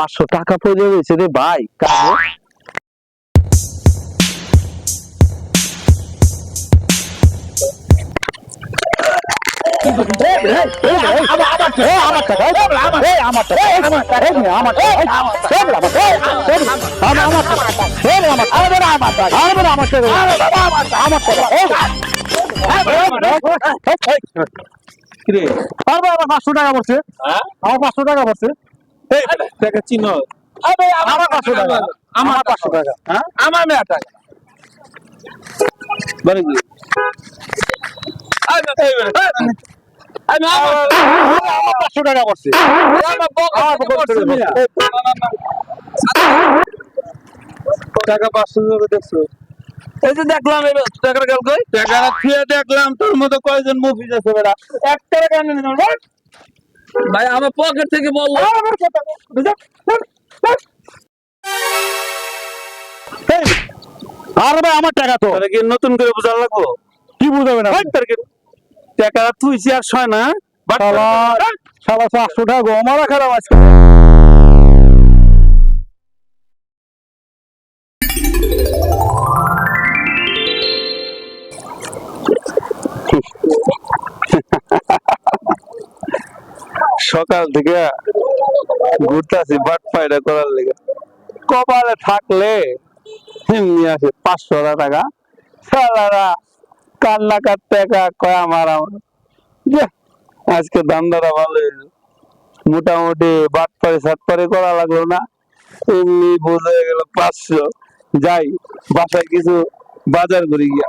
পাঁচশো টাকা পড়ে রয়েছে রে ভাই কাজে। কিরে? পাঁচশো টাকা পড়ছে। হ্যাঁ? আমার পাঁচশো টাকা পড়ছে। টাকা চিনো আমার পাঁচশো টাকা। আমার পাঁচশো টাকা। হ্যাঁ? আমার মেয়া টাকা কি? এই আমার পাঁচশো টাকা। টাকা পাঁচশো দেখছ? যে দেখলাম টাকার কই? দেখলাম তোর মতো কয়জন মুভিজ আছে বেটা? এক টাকা কেন নিলাম ভাই আমার পকেট থেকে বলল আর ভাই আমার টাকা তো। তাহলে কি নতুন করে বোঝা লাগবো? কি বুঝাবে না ভাই তার কি টাকা তুই আর ছয় না বাট শালা শালা পাঁচশো টাকা গো আমার খারাপ আজকে। সকাল থেকে ঘুরতেছি বাট পায়রা করার লেগে। কপালে থাকলে এমনি আছে পাঁচশো টাকা। সালারা কান্না কার টাকা কয় আমার আমার আজকে দাম দাদা ভালো মোটামুটি বাট পারে সাত পারে করা লাগল না। এমনি বোঝা গেল পাঁচশো। যাই, বাসায় কিছু বাজার করে গিয়া।